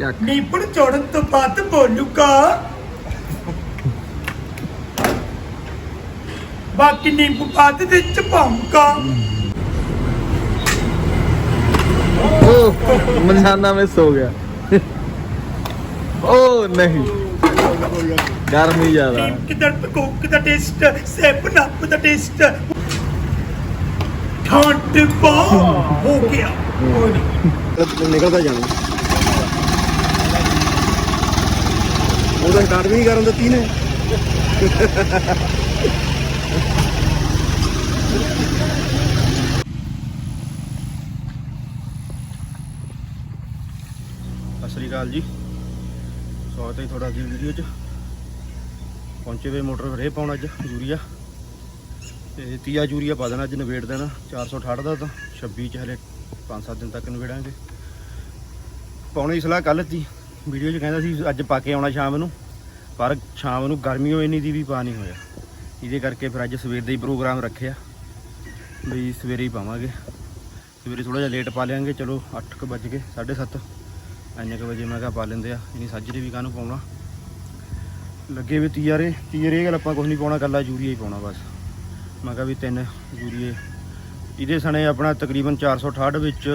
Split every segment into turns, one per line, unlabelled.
ਚੱਕ।
ਨੀਪਣ ਚੜਨ ਤੋਂ ਬਾਅਦ ਬੋਲੂਗਾ। ਬਾਕੀ ਨੀਂਬੂ ਪਾ ਦੇ
ਤੇ ਚਪਾਉਂਗਾ ਓ ਮਨਹਾਨਾ ਮੈਂ ਸੋ ਗਿਆ। ਓ ਨਹੀਂ। ਗਰਮੀ ਜ਼ਿਆਦਾ।
ਕਿਧਰ ਕੋਕ ਦਾ ਟੇਸਟ ਸੇਪ ਨੱਪ ਦਾ ਟੇਸਟ ਠੰਡ ਪਾ ਹੋ ਗਿਆ।
ਨਿਕਲਦਾ ਜਾਣਾ। ਉਹਦਾ ਸਟਾਰਟ ਵੀ ਨਹੀਂ ਕਰਨ ਦਿੱਤੀ ਨੇ। ਸਤਿ ਸ਼੍ਰੀ ਅਕਾਲ ਜੀ। ਸਵਾਗਤ ਹੈ ਤੁਹਾਡਾ ਅਗਲੀ ਵੀਡੀਓ 'ਚ। ਪਹੁੰਚੇ ਵੇ ਮੋਟਰ ਰੇ ਪਾਉਣ ਅੱਜ ਯੂਰੀਆ। ਤੇ ਤੀਆ ਯੂਰੀਆ ਪਾ ਦੇਣਾ ਅੱਜ ਨਵੇੜ ਦੇਣਾ। 468 ਦਾ ਤਾਂ 26 ਚ ਹਲੇ 5-7 ਦਿਨ ਤੱਕ ਨਵੇੜਾਂਗੇ ਪਾਉਣੇ ਦੀ ਸਲਾਹ ਕੱਲ ਤੀ ਵੀਡੀਓ 'ਚ ਕਹਿੰਦਾ ਸੀ ਅੱਜ ਪਾ ਕੇ ਆਉਣਾ ਸ਼ਾਮ ਨੂੰ, ਪਰ ਸ਼ਾਮ ਨੂੰ ਗਰਮੀ ਹੋਈ ਨਹੀਂ ਦੀ ਵੀ ਪਾ ਨਹੀਂ ਹੋਇਆ। ਇਹਦੇ ਕਰਕੇ ਫਿਰ ਅੱਜ ਸਵੇਰ ਦਾ ਹੀ ਪ੍ਰੋਗਰਾਮ ਰੱਖਿਆ, ਵੀ ਸਵੇਰੇ ਹੀ ਪਾਵਾਂਗੇ। ਸਵੇਰੇ ਥੋੜਾ ਜਿਹਾ ਲੇਟ ਪਾ ਲਿਆਂਗੇ, ਚਲੋ 8:00 ਵੱਜ ਗਏ 7:30 ਇੰਨੇ ਕੁ ਵਜੇ ਮੈਂ ਕਿਹਾ ਪਾ ਲੈਂਦੇ ਆ ਇਨੀ ਸਾਜਰੇ ਵੀ ਕਾਹਨੂੰ ਪਾਉਣਾ? ਲੱਗੇ ਵੀ ਤੀਆਰੇ ਤੀਆਰੇ ਗੱਲ ਆਪਾਂ ਕੁਝ ਨਹੀਂ ਪਾਉਣਾ ਕੱਲਾ ਯੂਰੀਆ ਹੀ ਪਾਉਣਾ ਬਸ। ਮੈਂ ਕਿਹਾ ਵੀ ਤਿੰਨ ਯੂਰੀਏ। ਇਹਦੇ ਸਣੇ ਆਪਣਾ ਤਕਰੀਬਨ 468 ਵਿੱਚ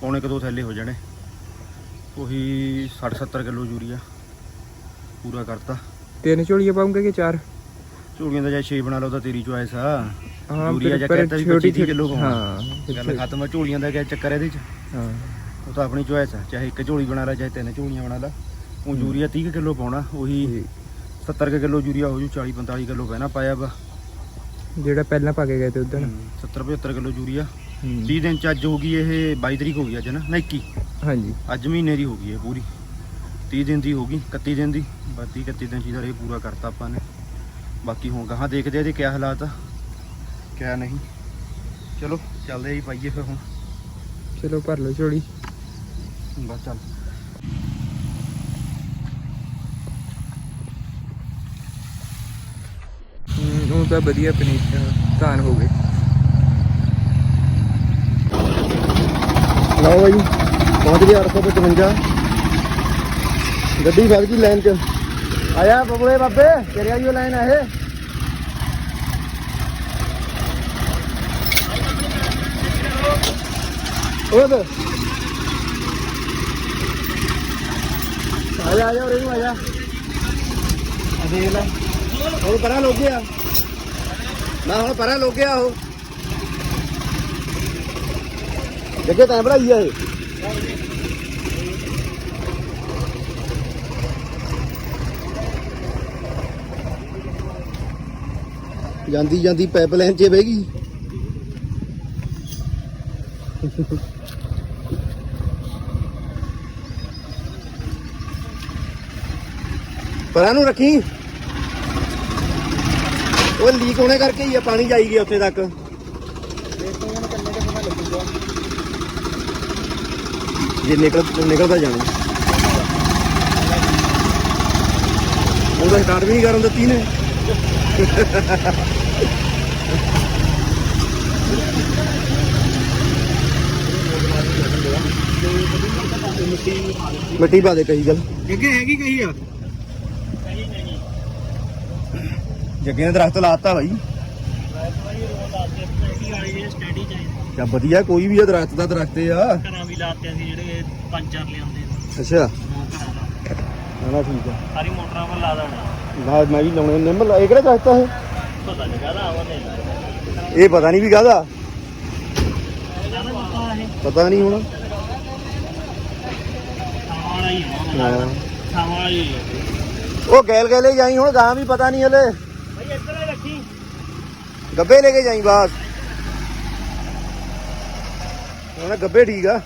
ਪੌਣੇ ਕੁ ਦੋ ਥੈਲੇ ਹੋ ਜਾਣੇ। ਉਹੀ 60 70 ਕਿਲੋ ਯੂਰੀਆ ਪੂਰਾ ਕਰਤਾ।
ਤਿੰਨ ਝੋਲੀਆਂ ਪਾਉਂਗੇ ਕਿ ਚਾਰ?
ਝੋਲੀਆਂ ਦਾ ਜਾਂ 6 ਬਣਾ ਲਓ ਤਾਂ ਤੇਰੀ ਚੁਆਇਸ ਆ।
ਹਾਂ
ਯੂਰੀਆ ਜਾਂ ਕਹਿੰਦਾ ਵੀ
ਛੋਟੀ
25 ਕਿਲੋ ਪਾਉਣਾ।
ਹਾਂ
ਗੱਲ ਖਤਮ ਆ ਝੋਲੀਆਂ ਦਾ ਕਿਆ ਚੱਕਰ ਇਹਦੇ ਚ?
ਹਾਂ।
ਉਹ ਤਾਂ ਆਪਣੀ ਚੁਆਇਸ ਆ ਚਾਹੇ ਇੱਕ ਝੋਲੀ ਬਣਾ ਲੈ ਚਾਹੇ ਤਿੰਨ ਝੋਲੀਆਂ ਬਣਾ ਲੈ। ਉਹ ਯੂਰੀਆ 30 ਕਿਲੋ ਪਾਉਣਾ ਉਹੀ 70 ਕੁ ਕਿਲੋ ਯੂਰੀਆ ਹੋ ਜੂ 40 45 ਕਿਲੋ ਪਹਿਲਾਂ ਪਾਇਆ ਵਾ।
ਜਿਹੜਾ ਪਹਿਲਾਂ ਪਾ ਕੇ ਗਏ ਤੇ ਉਦੋਂ।
70 75 ਕਿਲੋ ਯੂਰੀਆ। 30 ਦਿਨ ਚ ਅੱਜ ਹੋ ਗਈ ਇਹ 22 ਤਰੀਕ ਹੋ ਗਈ ਅੱਜ ਨਾ ਨਾ 21
ਹਾਂਜੀ।
ਅੱਜ ਮਹੀਨੇ ਦੀ ਹੋ ਗਈ ਇਹ ਪੂਰੀ। 30 ਦਿਨ ਦੀ ਹੋ ਗਈ 31 ਦਿਨ ਦੀ। ਬਾਕੀ 31 ਦਿਨ ਚ ਇਹਦਾ ਇਹ ਪੂਰਾ ਕਰਤਾ ਆਪਾਂ ਨੇ। ਬਾਕੀ ਹੁਣ ਗਾਹਾਂ ਦੇਖਦੇ ਆ ਇਹਦੇ ਕਿਆ ਹਾਲਾਤ ਆ ਕਿਆ ਨਹੀਂ। ਚਲੋ ਚੱਲਦੇ ਆਂ ਜੀ ਪਾਈਏ ਫਿਰ ਹੁਣ।
ਚਲੋ ਭਰ ਲਓ ਝੋਲੀ।
ਬਸ ਚੱਲ।
ਹਮ, ਉਹ ਤਾਂ ਵਧੀਆ ਪਨੀਰ ਧਾਨ ਹੋ ਗਏ।
ਲਓ ਬਾਈ, ਪਹੁੰਚ ਗਏ 855 ਗੱਡੀ ਫਸ ਗਈ ਲਾਈਨ 'ਚ। ਆਇਆ ਬਬੂਏ ਬਾਬੇ, ਤੇਰੇ ਆਈਓ ਲਾਈਨ ਆ ਇਹ। ਉਹ ਦੇ ਆਇਆ ਆਇਆ, ਉਰੇ ਨੂੰ ਆਇਆ। ਆ ਦੇਖ ਲੈ। ਹੁਣ ਪਰਾਂ ਲੋਕ ਗਿਆ। ਨਾ ਹੁਣ ਪਰਾਂ ਲੋਕ ਗਿਆ ਉਹ। ਜੱਗੇ ਤਾਂ ਬਣਾਈ ਆ ਇਹ। ਜਾਂਦੀ ਜਾਂਦੀ ਪਾਈਪਲਾਈਨ 'ਚ ਬਹਿ ਗਈ। ਪਰਾਂ ਨੂੰ ਰੱਖੀ। ਉਹ ਲੀਕ ਹੋਣੇ ਕਰਕੇ ਹੀ ਆ, ਪਾਣੀ ਜਾਈ ਗਿਆ ਉੱਥੇ ਤੱਕ। ਜੇ ਨਿਕਲ ਨਿਕਲਦਾ ਜਾਣਾ। ਉਹਦਾ ਸਟਾਰਟ ਵੀ ਨਹੀਂ ਕਰਨ ਦਿੱਤੀ ਨੇ। ਮਿੱਟੀ ਪਾ ਦੇ ਕਹੀ ਗੱਲ।
ਅੱਗੇ ਹੈਗੀ ਕਹੀ ਆ?
ਜੱਗੇ ਨੇ ਦਰਖਤ ਲਾਤਾ ਭਾਈ ਕਿਆ ਵਧੀਆ ਕੋਈ ਵੀ ਆ ਦਰਖਤ ਦਾ ਦਰਖਤ ਆ।
ਘਰਾਂ ਵੀ ਲਾਤੇ ਸੀ ਜਿਹੜੇ ਪੰਜ ਚਾਰ ਲਿਆਉਂਦੇ
ਅੱਛਾ।
ਘਰਾਂ
ਨਾ ਠੀਕ ਆ।
ਸਾਰੀ ਮੋਟਰਾਂ ਪਰ ਲਾ ਦੇਣਾ।
ਨਾ ਮੈਂ ਵੀ ਲਾਉਣੇ ਨਿੰਮ ਲਾ- ਇਹ ਕਿਹੜਾ ਦਰਖਤ ਆ ਇਹ?
ਪਤਾ ਨਹੀਂ ਕਾਹਦਾ ਆਵਾ ਦੇ
ਇਹ ਪਤਾ ਨਹੀਂ ਵੀ ਕਾਹਦਾ।
ਪਤਾ
ਨਹੀਂ ਹੁਣ।
ਹੀ ਹੈ।
ਹੀ ਉਹ ਗੈਲ ਗੈਲੇ ਜਾਈ ਹੁਣ ਗਾਂ ਵੀ ਪਤਾ ਨਹੀਂ ਹਲੇ।
ਭਾਈ ਇੱਧਰ ਹੀ ਰੱਖੀ।
ਗੱਬੇ ਲੈ ਕੇ ਜਾਈ ਬਾਸ ਹੁਣ ਗੱਬੇ ਠੀਕ ਆ।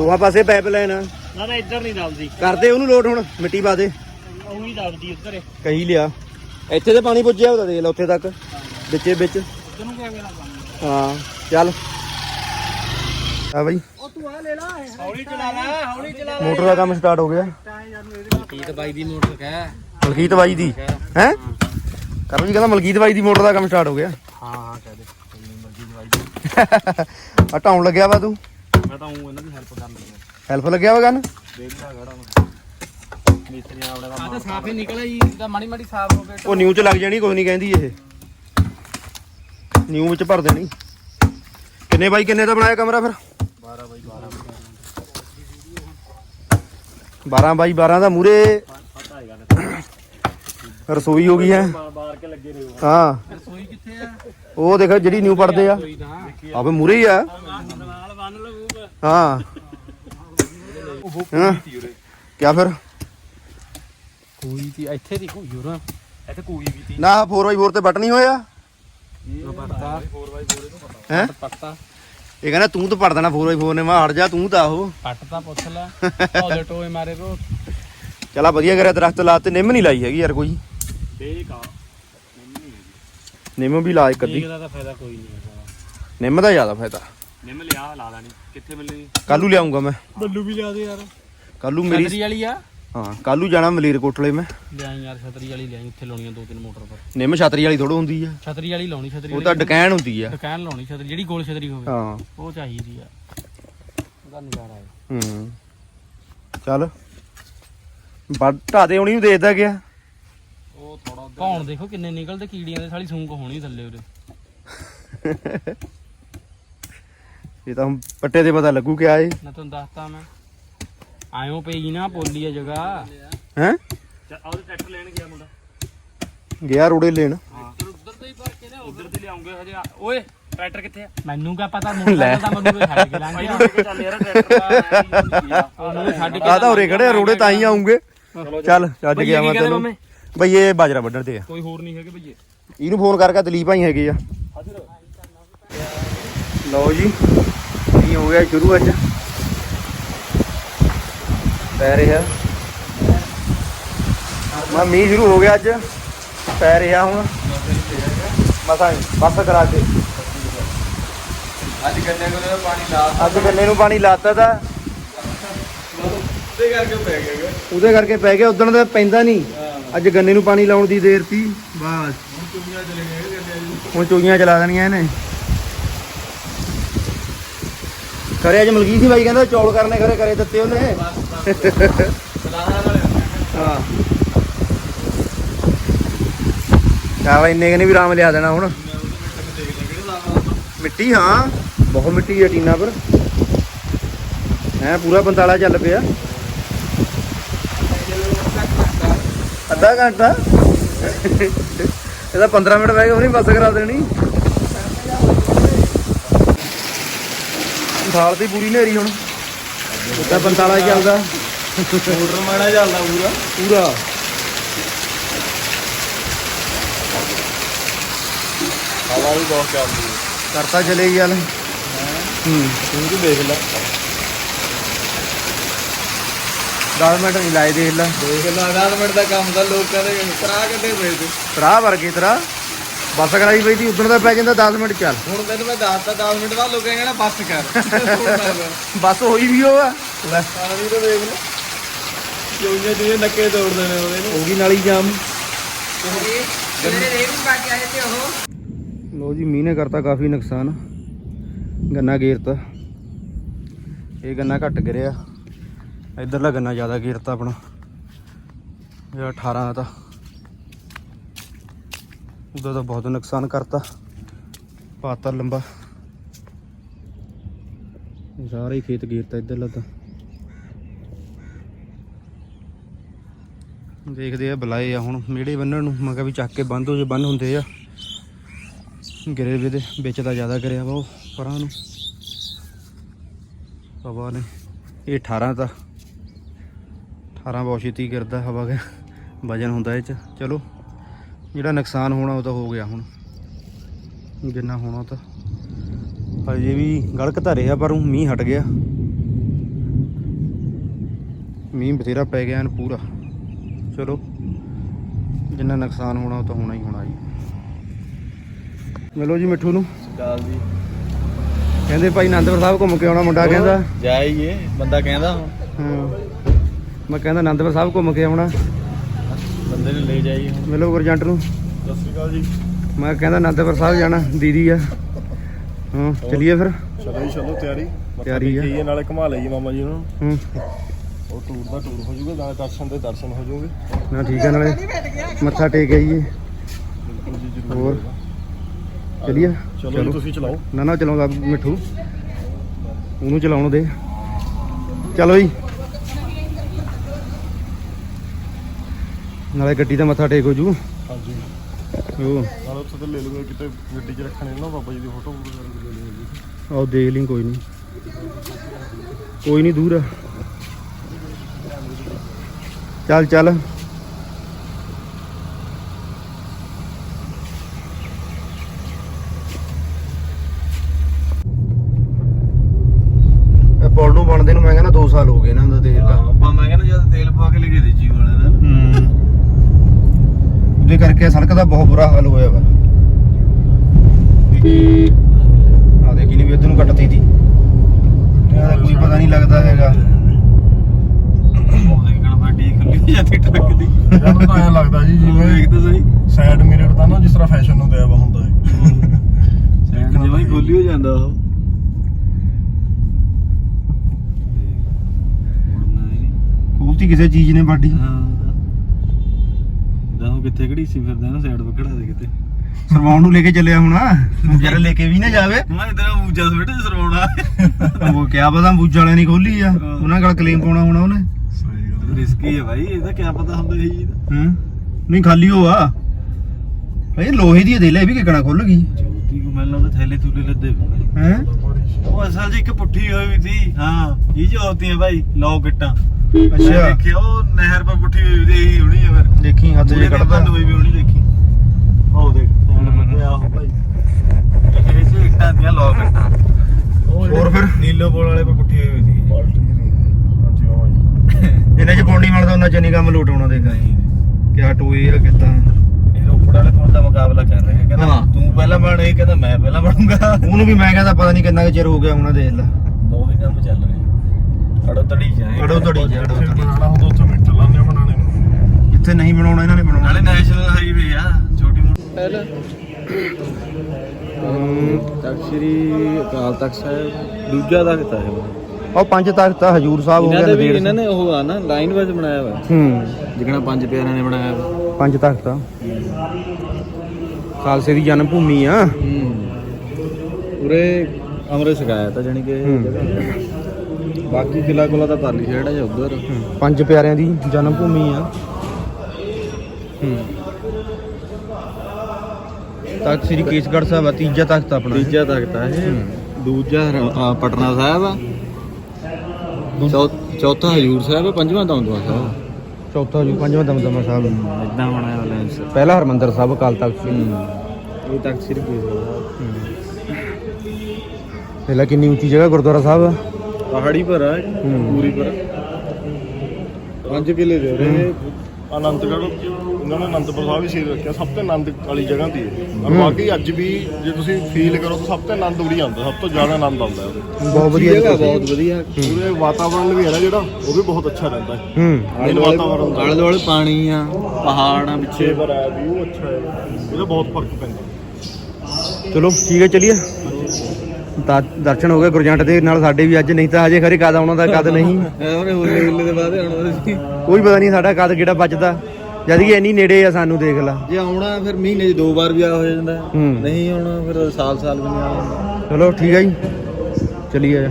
ਦੋਹਾਂ ਪਾਸੇ ਪਾਈਪ ਲਾਈਨ ਆ।
ਨਾ ਨਾ ਇੱਧਰ ਨਹੀਂ ਦਬਦੀ।
ਕਰਦੇ ਉਹਨੂੰ ਲੋਡ ਹੁਣ ਮਿੱਟੀ ਪਾ ਦੇ।
ਉਹੀ ਦਬਦੀ ਉੱਧਰ ਹੈ
ਕਹੀ ਲਿਆ। ਇੱਥੇ ਤੇ ਪਾਣੀ ਪੁੱਜਿਆ ਉਹਦਾ ਦੇਖ ਲੈ ਉੱਥੇ ਤੱਕ। ਵਿੱਚੇ ਵਿੱਚ।
ਉੱਧਰ ਨੂੰ ਕਿਆ ਪਾਣੀ
ਹਾਂ ਚੱਲ। ਆ ਬਾਈ।
ਉਹ ਤੂੰ ਆ ਲੈ ਲਾ ਹੌਲੀ ਚਲਾ ਲੈ ਹੌਲੀ ਚਲਾ
ਮੋਟਰ ਦਾ ਕੰਮ ਸਟਾਰਟ ਹੋ ਗਿਆ।
ਮਲਕੀਤ ਬਾਈ ਦੀ ਮੋਟਰ ਕਹਿ
ਮਲਕੀਤ ਬਾਈ ਦੀ। ਹੈ। ਕਰਨ ਜੀ ਕਹਿੰਦਾ ਮਲਕੀਤ ਬਾਈ ਦੀ ਮੋਟਰ ਦਾ ਕੰਮ ਸਟਾਰਟ ਹੋ ਗਿਆ।
ਹਾਂ ਹਾਂ ਕਹਿ ਦੇ। ਕੋਈ ਮਲਕੀਤ ਬਾਈ
ਹਟਾਉਣ ਲੱਗਿਆ ਵਾ ਤੂੰ।
ਮੈਂ ਤਾਂ ਉਹ ਇਹਨਾਂ ਦੀ ਹੈਲਪ ਕਰਨ ਲੱਗਿਆ
ਹੈਲਪ ਲੱਗਿਆ ਵਾ ਗਨ
ਦੇਖਦਾ ਖੜਾ ਮੈਂ। ਮਿਸਤਰੀਆਂ ਆਪਣੇ
ਆ ਤਾਂ ਸਾਫ਼ ਹੀ ਨਿਕਲਿਆ ਜੀ। ਤਾਂ ਮਾੜੀ ਮਾੜੀ ਸਾਫ਼ ਹੋ ਕੇ
ਉਹ ਨਿਊ ਚ ਲੱਗ ਜਾਣੀ ਕੋਈ ਨਹੀਂ ਕਹਿੰਦੀ ਇਹ। ਨਿਊ ਵਿੱਚ ਭਰ ਦੇਣੀ। ਕਿੰਨੇ ਬਾਈ ਕਿੰਨੇ ਦਾ ਬਣਾਇਆ ਕਮਰਾ ਫਿਰ?
12 ਬਾਈ 12
12 ਬਾਈ 12 ਦਾ ਮੂਰੇ।
ਪਤਾ ਹੈਗਾ ਨਾ
ਰਸੋਈ ਹੋ ਗਈ ਹੈ।
ਬਾਹਰ ਕੇ ਲੱਗੇ ਰਹੇ
ਹਾਂ।
ਰਸੋਈ ਕਿੱਥੇ ਆ?
ਉਹ ਦੇਖ ਜਿਹੜੀ ਨਿਊ ਪੜਦੇ ਆ। ਆਪੇ ਮੂਰੇ ਹੀ ਆ।
ਨਾਲ ਬੰਨ ਲਊਗਾ
ਹਾਂ ਹਾਂ ਕਿਆ ਫਿਰ?
ਕੋਈ ਤੀ ਇੱਥੇ ਦੀ ਕੋਈ ਹੋਰ
ਇੱਥੇ ਕੋਈ ਵੀ ਤੀ
ਨਾ 4x4 ਤੇ ਬਟ ਨਹੀਂ ਹੋਇਆ?
ਪੜਤਾ
4x4 ਇਹਨੂੰ ਪਤਾ।
ਹੈ?
ਪੜਤਾ
ਇਹ ਕਹਿੰਦਾ ਤੂੰ ਤਾਂ ਪੜ ਦੇਣਾ 4x4 ਨੇ। ਮੈਂ ਹਟ ਜਾ ਤੂੰ ਤਾਂ ਉਹ।
ਪੱਟ ਤਾਂ ਪੁੱਛ ਲੈ। ਉਹਦੇ ਟੋਏ ਮਾਰੇ ਰੋ।
ਚਲਾ ਵਧੀਆ ਕਰਿਆ ਦਰਖਤ ਲਾ ਤੇ ਨਿੰਮ ਨਹੀਂ ਲਾਈ ਹੈਗੀ ਯਾਰ ਕੋਈ।
ਦੇਖ ਆ।
ਨਿੰਮ ਵੀ ਲਾ ਇੱਕ ਅੱਧੀ।
ਦਾ ਤਾਂ ਫਾਇਦਾ ਕੋਈ ਨਹੀਂ ਹੈਗਾ।
ਨਿੰਮ ਦਾ ਜ਼ਿਆਦਾ ਫਾਇਦਾ।
ਨਿੰਮ ਲਿਆ ਲਾ ਲੈਣੀ। ਕਿੱਥੇ ਮਿਲਣੀ?
ਕੱਲੂ ਲਿਆਉਂਗਾ ਮੈਂ।
ਬੱਲੂ ਵੀ ਲਿਆ ਦੇ ਯਾਰ।
ਕੱਲੂ ਮੇਰੀ
ਛਤਰੀ ਵਾਲੀ ਆ?
ਹਾਂ ਕੱਲੂ ਜਾਣਾ ਮਲੀਰ ਕੋਟਲੇ ਮੈਂ
ਲਿਆਈ ਯਾਰ ਛਤਰੀ ਵਾਲੀ ਲਿਆਈ ਉੱਥੇ ਲਾਉਣੀਆਂ ਦੋ ਤਿੰਨ ਮੋਟਰ ਪਰ।
ਨਿੰਮ ਛਤਰੀ ਵਾਲੀ ਥੋੜੋ ਹੁੰਦੀ ਆ।
ਛਤਰੀ ਵਾਲੀ ਲਾਉਣੀ ਛਤਰੀ
ਉਹ ਤਾਂ ਡਕੈਣ ਹੁੰਦੀ ਆ।
ਦੁਕਾਨ ਲਾਉਣੀ ਛਤਰੀ ਜਿਹੜੀ ਗੋਲ ਛਤਰੀ ਹੋਵੇ।
ਹਾਂ।
ਉਹ ਚਾਹੀਦੀ ਆ। ਉਹਦਾ ਨਜ਼ਾਰਾ ਹੈ
ਹੂੰ। ਚੱਲ। ਢਾ ਦੇ ਹੁਣੀ ਨੂੰ ਦੇਖਦਾ ਗਿਆ।
ਉਹ ਥੋੜਾ ਭੌਣ ਦੇਖੋ ਕਿੰਨੇ ਨਿਕਲਦੇ ਕੀੜੀਆਂ ਦੇ ਸਾਲੀ ਸੂੰਕ ਹੋਣੀ ਥੱਲੇ ਉਰੇ।
ਇਹ ਤਾਂ ਹੁਣ ਪੱਟੇ ਤੇ ਪਤਾ ਲੱਗੂ ਕਿਆ ਏ।
ਮੈਂ ਤੁਹਾਨੂੰ ਦੱਸਤਾ ਮੈਂ। ਆਇਓ ਪਈ ਨਾ ਪੋਲੀ ਆ ਜਗ੍ਹਾ।
ਹੈ?
ਉਹਦੇ ਟਰੈਕਟਰ ਲੈਣ ਗਿਆ ਮੁੰਡਾ।
ਗਿਆ ਰੋੜੇ ਲੈਣ।
ਉਧਰ ਤੋਂ ਹੀ ਭਰ ਕੇ ਲਿਆਓ
ਉਧਰ ਤੇ ਲਿਆਉਂਗੇ ਹਜੇ ਆ- ਓਏ ਟਰੈਕਟਰ ਕਿੱਥੇ ਆ?
ਮੈਨੂੰ ਕਿਆ ਪਤਾ ਮੋਟਰਸਾਈਕਲ ਤਾਂ ਮੈਨੂੰ ਕੋਈ ਛੱਡ ਕੇ ਲੰਘ ਗਿਆ।
ਚੱਲ ਯਾਰ ਟਰੈਕਟਰ
ਉਹਨੂੰ ਛੱਡ ਕੇ
ਆ ਤਾਂ ਉਰੇ ਖੜੇ ਆ, ਰੋੜੇ ਤਾਂ ਹੀ ਆਉਂਗੇ। ਚੱਲ ਚੱਜ
ਭਈਏ
ਗਿਆ
ਕੀ
ਮੈਂ ਤੈਨੂੰ? ਬਈ ਇਹ ਬਾਜਰਾ ਵੱਢਣ ਤੇ ਆ।
ਕੋਈ ਹੋਰ ਨਹੀਂ ਹੈਗੇ ਭਈਏ।
ਇਹਨੂੰ ਫੋਨ ਕਰਕੇ ਦਲੀਪ ਭਾਈ ਹੈਗੇ ਆ। ਲਓ ਜੀ। ਇਹ ਹੋ ਗਿਆ ਸ਼ੁਰੂ ਅੱਜ। ਪੈ ਰਿਹਾ। ਮਾ ਮੀਂਹ ਸ਼ੁਰੂ ਹੋ ਗਿਆ ਅੱਜ। ਪੈ ਰਿਹਾ ਹੁਣ। ਮਸਾਂ ਬਸ ਕਰਾ ਕੇ।
ਅੱਜ ਗੰਨੇ ਨੂੰ ਪਾਣੀ ਲਾ
ਅੱਜ ਗੰਨੇ ਨੂੰ ਪਾਣੀ ਲਾਤਾ ਤਾਂ
ਤੇ ਕਰਕੇ ਪੈ ਗਿਆ
ਉਹਦੇ ਕਰਕੇ ਪੈ ਗਿਆ ਉਦਣ ਦਾ ਪੈਂਦਾ ਨਹੀਂ। ਅੱਜ ਗੰਨੇ ਨੂੰ ਪਾਣੀ ਲਾਉਣ ਦੀ ਦੇਰ ਸੀ। ਬਸ।
ਚੁੰਨੀਆਂ ਚਲੇ ਗਏ
ਹੁਣ ਚੋਈਆਂ ਚਲਾ ਦੇਣੀਆਂ ਇਹਨੇ। ਕਰੇ ਅੱਜ ਮਲਗੀ ਸੀ ਬਾਈ ਕਹਿੰਦਾ ਚੌਲ ਕਰਨੇ ਖਰੇ ਕਰੇ ਦਿੱਤੇ ਉਹਨੇ। ਹਾਂ। ਚਾਵਾ ਇੰਨੇ ਕਨੇ ਵੀ ਰਾਮ ਲਿਆ ਦੇਣਾ ਹੁਣ। ਮਿੱਟੀ, ਹਾਂ। ਬਹੁਤ ਮਿੱਟੀ ਹੈ ਟੀਨਾ ਪਰ। ਹੈ, ਪੂਰਾ ਬੰਤਾਲਾ ਚੱਲ ਪਿਆ। ਅੱਧਾ ਘੰਟਾ। ਇਹਦਾ 15 ਮਿੰਟ ਬਹਿ ਕੇ ਉਹਨੇ ਬੱਸ ਕਰਾ ਦੇਣੀ। ਸਾਲ ਦੀ ਪੂਰੀ ਨੇਰੀ ਹੁਣ। ਉੱਤਾ ਪੰਤਾਲਾ ਹੀ ਚੱਲਦਾ।
ਮੋਟਰ ਮਾੜਾ ਚੱਲਦਾ ਪੂਰਾ।
ਪੂਰਾ।
ਹਵਾ ਵੀ ਬਹੁਤ ਚੱਲਦੀ ਹੈ।
ਕਰਤਾ ਚਲੇ ਗੱਲ। ਹੂੰ।
ਤੂੰ ਵੀ ਦੇਖ ਲੈ।
10 ਮਿੰਟ ਨਹੀਂ ਲਾਏ ਦੇਖ ਲੈ।
ਦੇਖ ਲੈ 10 ਮਿੰਟ ਦਾ ਕੰਮ ਦਾ ਲੋਕਾਂ ਦੇ ਕਰਾ ਕੱਢੇ ਪਏ ਤੇ।
ਤਰਾ ਵਰਗੇ ਤਰਾ ਬੱਸ ਕਰਾਈ ਪਈ ਤੀ ਉਦਣ ਦਾ ਪੈ ਜਾਂਦਾ 10 ਮਿੰਟ ਚੱਲ।
ਹੁਣ ਤੈਨੂੰ ਮੈਂ ਦੱਸਤਾ 10 ਮਿੰਟ ਬਾਅਦ ਲੋਕਾਂ ਕਹਿਣਾ ਬੱਸ ਕਰ।
ਬੱਸ ਹੋਈ ਵੀ ਉਹ ਆ। ਲੈ।
ਪਾਣੀ ਤਾਂ ਦੇਖ ਲੈ। ਚੋਈਆਂ ਤੇ ਨੱਕੇ ਤੋੜਦੇ ਨੇ ਉਹਦੇ ਨੂੰ।
ਹੋ ਗਈ ਨਾਲੀ ਜਾਮ।
ਸਵੇਰੇ ਰੇਟ ਪਾ ਕੇ ਆਏ ਤੇ ਉਹ।
ਲੋ ਜੀ ਮੀਂਹ ਨੇ ਕਰਤਾ ਕਾਫੀ ਨੁਕਸਾਨ। ਗੰਨਾ ਗੇਰਤਾ। ਇਹ ਗੰਨਾ ਘੱਟ ਗਿਰਿਆ। ਇਧਰਲਾ ਗੰਨਾ ਜ਼ਿਆਦਾ ਗੇਰਤਾ ਆਪਣਾ। ਇਹ 18 ਦਾ ਤਾਂ। ਉਹਦਾ ਤਾਂ ਬਹੁਤ ਨੁਕਸਾਨ ਕਰਤਾ। ਪਾਤਾ ਲੰਬਾ। ਸਾਰੇ ਹੀ ਖੇਤ ਗੇਰਤਾ ਇੱਧਰ ਤਾਂ। ਦੇਖਦੇ ਆ, ਬੁਲਾਏ ਆ ਹੁਣ। ਮੇੜੇ ਬੰਨਣ ਨੂੰ। ਮੈਂ ਕਿਹਾ ਵੀ ਚੱਕ ਕੇ ਬੰਦ ਹੋ ਜੇ ਬੰਨ ਹੁੰਦੇ ਆ। ਗਿਰੇ ਦੇ ਵਿੱਚ ਤਾਂ ਜ਼ਿਆਦਾ ਕਰਿਆ ਵਾ ਉਹ ਪਰਾਂ ਨੂੰ। ਹਵਾ ਨੇ। ਇਹ 18 ਤਾਂ। 18 ਬਹੁਤ ਛੇਤੀ ਗਿਰਦਾ, ਹਵਾ ਗਿਆ। ਵਜਨ ਹੁੰਦਾ ਇਹ ਚ। ਚਲੋ। ਜਿਹੜਾ ਨੁਕਸਾਨ ਹੋਣਾ ਉਹ ਤਾਂ ਹੋ ਗਿਆ ਹੁਣ। ਜਿੰਨਾ ਹੋਣਾ ਤਾਂ। ਹਜੇ ਵੀ ਗਲਕ ਤਾਂ ਰਿਹਾ ਪਰ ਊਂ ਮੀਂਹ ਹਟ ਗਿਆ। ਮੀਂਹ ਬਥੇਰਾ ਪੈ ਗਿਆ ਐਨ ਪੂਰਾ। ਚਲੋ ਜਿੰਨਾ ਨੁਕਸਾਨ ਹੋਣਾ ਉਹ ਤਾਂ ਹੋਣਾ ਹੀ ਹੋਣਾ ਜੀ। ਮਿਲੋ ਜੀ ਮਿੱਠੂ ਨੂੰ।
ਚਾਲ ਜੀ।
ਕਹਿੰਦੇ ਭਾਈ ਆਨੰਦਪੁਰ ਸਾਹਿਬ ਘੁੰਮ ਕੇ ਆਉਣਾ ਮੁੰਡਾ ਕਹਿੰਦਾ।
ਜਾਈਏ ਬੰਦਾ ਕਹਿੰਦਾ
ਹਾਂ। ਮੈਂ ਕਹਿੰਦਾ ਆਨੰਦਪੁਰ ਸਾਹਿਬ ਘੁੰਮ ਕੇ ਆਉਣਾ।
ਬੰਦੇ ਨੂੰ ਲੈ ਜਾਈਏ। ਹੁਣ
ਮਿਲੋ ਗੁਰਜੰਟ ਨੂੰ।
ਸਤਿ ਸ਼੍ਰੀ ਅਕਾਲ ਜੀ।
ਮੈਂ ਕਹਿੰਦਾ ਆਨੰਦਪੁਰ ਸਾਹਿਬ ਜਾਣਾ ਦੀਦੀ ਆ। ਹਾਂ ਚਲਿਏ ਫਿਰ।
ਚਲੋ ਜੀ ਚਲੋ ਤਿਆਰੀ।
ਤਿਆਰੀ ਆ।
ਟੇਕੀਏ, ਨਾਲੇ ਘੁਮਾ ਲਈਏ ਮਾਮਾ ਜੀ ਨੂੰ।
ਹੂੰ।
ਉਹ ਟੂਰ ਦਾ ਟੂਰ ਹੋ ਜਾਊਗਾ ਨਾਲੇ ਦਰਸ਼ਨ ਦੇ ਦਰਸ਼ਨ ਹੋ ਜਾਊਗੇ।
ਨਾ ਠੀਕ ਹੈ ਨਾਲੇ ਮੱਥਾ ਟੇਕ ਆਈਏ।
ਬਿਲਕੁਲ ਜੀ ਜ਼ਰੂਰ
ਹੋਰ? ਚਲਿਏ?
ਚਲੋ ਜੀ ਤੁਸੀਂ ਚਲਾਓ।
ਨਾ ਨਾ ਚਲਾਉਂਦਾ ਮਿੱਠੂ। ਉਹਨੂੰ ਚਲਾਉਣ ਦੇ। ਚਲੋ ਜੀ। ਨਾਲੇ ਗੱਡੀ ਦਾ ਮੱਥਾ ਟੇਕ ਹੋ ਜੂ।
ਹਾਂਜੀ।
ਉਹ।
ਨਾਲੇ ਉੱਥੇ ਤੇ ਲੈ ਲੂਗੇ ਕਿਤੇ ਗੱਡੀ 'ਚ ਰੱਖਣੇ ਨਾ ਬਾਬਾ ਜੀ ਦੀ ਫੋਟੋ ਵਗੈਰਾ ਵੀ ਲੈ ਲੂਗੇ
ਆਓ ਦੇਖ ਲਈ ਕੋਈ ਨਹੀਂ। ਕੋਈ ਨਹੀਂ ਦੂਰ ਆ। ਚੱਲ ਚੱਲ ਇਹ ਪੁਲ ਨੂੰ ਬਣਦੇ ਨੂੰ ਮੈਂ ਕਹਿੰਦਾ 2 ਸਾਲ ਹੋ ਗਏ ਇਹਨਾਂ ਦਾ ਦੇਖ ਲਾ
ਆਪਾਂ ਮੈਂ ਕਹਿੰਦਾ ਜਦ ਤੇਲ ਪਾ ਕੇ ਲਗੇ ਦੇ ਜੀ ਵਾਲੇ ਦਾ
ਹੂੰ ਉਹਦੇ ਕਰਕੇ ਸੜਕ ਦਾ ਬਹੁਤ ਬੁਰਾ ਹਾਲ ਹੋਇਆ ਵਾ। ਆ ਦੇਖੀ ਨਹੀਂ ਵੀ ਇੱਧਰ ਨੂੰ ਕੱਟਤੀ ਦੀ ਇਹਦਾ ਕੋਈ ਪਤਾ ਨਹੀਂ ਲੱਗਦਾ ਹੈਗਾ।
ਜਾਂਦੀ
ਤਾਂ ਐਂ ਲੱਗਦਾ ਜੀ
ਜਿਵੇਂ
ਸਾਈਡ ਮਿਰਰ ਤਾਂ ਨਾ ਜਿਸ ਤਰ੍ਹਾਂ ਫੈਸ਼ਨ ਨੂੰ ਦਿਆ ਵਾ ਹੁੰਦਾ ਹੈ।
ਜਿਵੇਂ ਖੁੱਲੀ ਹੋ ਜਾਂਦਾ ਉਹ।
ਖੋਲਤੀ ਕਿਸੇ ਚੀਜ਼ ਨੇ ਬਾਡੀ।
ਹਾਂ। ਦਾਹ ਕਿੱਥੇ ਖੜੀ ਸੀ ਫਿਰਦਾ ਨਾ ਸਾਈਡ 'ਤੇ ਖੜਾ ਦੇ ਕਿਤੇ।
ਸਰਵਾਉਣ ਨੂੰ ਲੈ ਕੇ ਚੱਲਿਆ ਹੁਣ ਜਰਾ ਲੈ ਕੇ ਵੀ ਨਾ ਜਾਵੇ।
ਮੈਂ ਇਧਰ ਮੂਜਾ ਸਵੇਟੇ ਸਰਵਾਉਣਾ।
ਉਹ ਕਿਆ ਪਤਾ ਬੂਜ ਵਾਲਿਆਂ ਨੇ ਖੋਲੀ ਆ। ਉਹਨਾਂ ਕੋਲ ਕਲੇਮ ਪਾਉਣਾ ਹੋਣਾ ਉਹਨੇ।
ਸਹੀ ਗੱਲ
ਰਿਸਕੀ ਹੈ ਭਾਈ ਇਹਦਾ ਕੀ ਪਤਾ ਹੁੰਦਾ ਇਹ ਚੀਜ਼ ਦਾ
ਹੂੰ? ਨਹੀਂ ਖਾਲੀ ਹੋ ਆ। ਇਹ ਲੋਹੇ ਦੀ ਦੇ ਲੈ ਵੀ ਕਿਕਣਾ ਖੁੱਲ ਗਈ।
ਜੋਤੀ ਕੋ ਮੈਨੂੰ ਲੱਗਦਾ ਥੈਲੇ ਥੁਲੇ ਲੱਦੇ
ਹੈ?
ਉਹ ਅਸਲ 'ਚ ਇੱਕ ਪੁੱਠੀ ਹੋਈ ਵੀ ਸੀ। ਹਾਂ ਇਹ ਜੋ ਹੁੰਦੀਆਂ ਭਾਈ ਲੌ
ਅੱਛਾ।
ਦੇਖਿਆ ਉਹ ਨਹਿਰ 'ਪਰ ਪੁੱਠੀ ਹੋਈ ਵੀ ਇਹੀ ਹੋਣੀ ਹੈ ਫਿਰ।
ਦੇਖੀ ਹੱਥ ਜੇ ਕੱਢਦਾ
ਬੰਦ ਹੋਈ ਵੀ ਹੋਣੀ ਦੇਖੀ। ਉਹ ਦੇਖ ਬੰਦੇ ਆਹੋ ਭਾਈ। ਇਹ ਸੀ ਇੱਟਾਂ ਦੀਆਂ ਲੌ ਗਿੱਟਾਂ ਉਹ
ਹੋਰ ਫਿਰ?
ਨੀਲੋ ਬੋਲ ਵਾਲੇ 'ਪਰ ਪੁੱਠੀ ਹੋਈ ਵੀ ਸੀ।
ਜੀ
ਜਿੰਨੇ ਚ ਪੌਣੀ ਮਲਦਾ ਉਹਨਾਂ ਚ ਨਹੀਂ ਕੰਮ ਲੋਟ ਆਉਣਾ ਦੇਗਾ ਕਿਆ ਟੋਏ ਆ ਕਿੱਦਾਂ?
ਇਹ ਰੋਪੜ ਵਾਲੇ ਤੁਹਾਡਾ ਮੁਕਾਬਲਾ ਕਰ ਰਹੇ ਹੈ ਕਹਿੰਦਾ
ਹਾਂ।
ਤੂੰ ਪਹਿਲਾਂ ਬਣ ਇਹ ਕਹਿੰਦਾ ਮੈਂ ਪਹਿਲਾਂ ਬਣੂੰਗਾ।
ਉਹਨੂੰ ਵੀ ਮੈਂ ਕਹਿੰਦਾ ਪਤਾ ਨਹੀਂ ਕਿੰਨਾ ਕੁ ਚਿਰ ਹੋ ਗਿਆ ਹੁਣ ਦੇਖ ਲੈ।
ਦੋਵੇਂ ਕੰਮ ਚੱਲ ਰਹੇ। ਅੜੋ ਤੜੀ ਜਾਏ
ਅੜੋ ਤੜੀ ਜਾ, ਅੜੋ
ਉੱਥੇ
ਤੜੀ।
ਬਣਾਉਣਾ ਹੁੰਦਾ ਉੱਥੇ ਮਿੰਟ ਲਾਉਂਦੇ ਆ ਬਣਾਉਣੇ ਨੂੰ।
ਜਿੱਥੇ ਨਹੀਂ ਬਣਾਉਣਾ ਇਹਨਾਂ ਨੇ ਬਣਾਉਣਾ।
ਨਾਲੇ ਨੈਸ਼ਨਲ ਹਾਈਵੇ ਆ ਛੋਟੀ ਮੋਟੀ। ਪਹਿਲਾਂ ਤਖਤ ਸ੍ਰੀ ਅਕਾਲ ਤਖਤ ਸਾਹਿਬ ਦੂਜਾ ਤਖਤ ਹੈ।
ਉਹ ਪੰਜ ਤਖਤ ਆ ਹਜੂਰ ਸਾਹਿਬ ਹੋ
ਇਹਨਾਂ
ਗਿਆ
ਦੇ ਵੀ
ਨੰਦੇੜ
ਇਹਨਾਂ ਨੇ ਉਹ ਆ ਨਾ ਲਾਈਨ ਵਾਈਜ਼ ਬਣਾਇਆ ਹੋਇਆ
ਹੂੰ।
ਜਿਕਣਾ ਪੰਜ ਪਿਆਰਿਆਂ ਨੇ ਬਣਾਇਆ ਹੋਇਆ
ਪੰਜ ਤਖਤ ਆ। ਖਾਲਸੇ ਦੀ ਜਨਮ ਭੂਮੀ ਆ।
ਹੂੰ। ਉਰੇ ਅਮਰੇ ਸਿਖਾਇਆ ਤਾਂ ਜਾਨੀ ਕਿ। ਜਗ੍ਹਾ। ਬਾਕੀ ਕਿਲਾ ਕੋਲਾ ਤਾਂ ਪਰਲੀ ਸਾਈਡ ਹੈ ਜਾਂ ਉਧਰ।
ਪੰਜ ਪਿਆਰਿਆਂ ਦੀ ਜਨਮ ਭੂਮੀ ਆ। ਹੂੰ। ਤਖਤ ਸ੍ਰੀ ਕੇਸਗੜ੍ਹ ਸਾਹਿਬ ਆ ਤੀਜਾ ਤਖਤ ਆਪਣਾ।
ਤੀਜਾ ਤਖਤ ਆ ਇਹ। ਦੂਜਾ ਰ- ਆ, ਪਟਨਾ ਸਾਹਿਬ ਆ। ਚੌ- ਚੌਥਾ ਹਜੂਰ ਸਾਹਿਬ ਆ ਪੰਜਵਾਂ ਦਮਦਮਾ ਸਾਹਿਬ
ਚੌਥਾ ਜੀ ਪੰਜਵਾਂ ਦਮਦਮਾ ਸਾਹਿਬ।
ਇਦਾਂ ਬਣਾਇਆ ਹੋਇਆ ਲੈਂਸ
ਪਹਿਲਾ ਹਰਮੰਦਰ ਸਾਹਿਬ ਅਕਾਲ ਤਖਤ ਸੀ।
ਇਹ ਤਖਤ ਸ੍ਰੀ ਕੇਸਗੜ੍ਹ
ਪਹਿਲਾਂ ਕਿੰਨੀ ਉੱਚੀ ਜਗ੍ਹਾ ਗੁਰਦੁਆਰਾ ਸਾਹਿਬ ਆ?
ਪਹਾੜੀ ਪਰ ਆ
ਹੂੰ।
ਪੂਰੀ ਪਰ 5 ਕਿਲੇ ਦੇ ਰਹੇ
ਅਨੰਦਗੜ੍ਹ ਇਹਨਾਂ ਨੇ ਅਨੰਦਪੁਰ ਸਾਹਿਬ ਵੀ ਸ਼ੇਰ ਰੱਖਿਆ। ਸਭ ਤੋਂ ਆਨੰਦ ਵਾਲੀ ਜਗ੍ਹਾ ਦੀ ਹੈ। ਔਰ ਬਾਕੀ ਅੱਜ ਵੀ ਜੇ ਤੁਸੀਂ ਫੀਲ ਕਰੋ ਤਾਂ ਸਭ ਤੋਂ ਆਨੰਦ ਉਰੀ ਆਉਂਦਾ ਸਭ ਤੋਂ ਜ਼ਿਆਦਾ ਆਨੰਦ ਆਉਂਦਾ ਹੈ। ਉਹਦੇ
ਬਹੁਤ ਵਧੀਆ
ਜਗ੍ਹਾ ਬਹੁਤ ਵਧੀਆ।
ਉਹਦੇ ਵਾਤਾਵਰਣ ਵੀ ਹੈ ਨਾ ਜਿਹੜਾ ਉਹ ਵੀ ਬਹੁਤ ਅੱਛਾ ਰਹਿੰਦਾ ਹੈ।
ਹੂੰ।
ਆਲੇ
ਵਾਤਾਵਰਣ ਦਾ।
ਆਲੇ ਦੁਆਲੇ ਪਾਣੀ ਆ ਪਹਾੜ ਆ ਪਿੱਛੇ।
ਪਰ ਹੈ ਵਿਊ ਅੱਛਾ ਹੈ। ਇਹਦਾ ਬਹੁਤ ਫ਼ਰਕ ਪੈਂਦਾ।
ਚਲੋ ਠੀਕ ਹੈ ਚਲਿਏ। ਤਾਂ ਦਰਸ਼ਨ ਹੋ ਗਏ ਗੁਰਜੰਟ ਦੇ ਨਾਲ ਸਾਡੇ ਵੀ ਅੱਜ ਨਹੀਂ ਤਾਂ ਹਜੇ ਖਰੇ ਕਦ ਆਉਣਾ ਦਾ ਕਦ ਨਹੀਂ।
ਉਹਨੇ ਹੁੱਲੇ ਹੁੱਲੇ ਦੇ ਬਾਅਦ ਆਉਣਾ ਸੀ।
ਕੋਈ ਪਤਾ ਨਹੀਂ ਸਾਡਾ ਕਦ ਕਿਹੜਾ ਬਚਦਾ ਜਦ ਕਿ ਇੰਨੀ ਨੇੜੇ ਆ ਸਾਨੂੰ ਦੇਖ ਲਾ।
ਜੇ ਆਉਣਾ ਫਿਰ ਮਹੀਨੇ 'ਚ ਦੋ ਵਾਰ ਵੀ ਆ ਹੋ ਜਾਂਦਾ। ਹੈ।
ਹੂੰ।
ਨਹੀਂ ਆਉਣਾ ਫਿਰ ਸਾਲ ਸਾਲ ਵੀ ਨਹੀਂ ਆਉਣਾ।
ਚਲੋ ਠੀਕ ਹੈ ਜੀ। ਚਲਿਏ।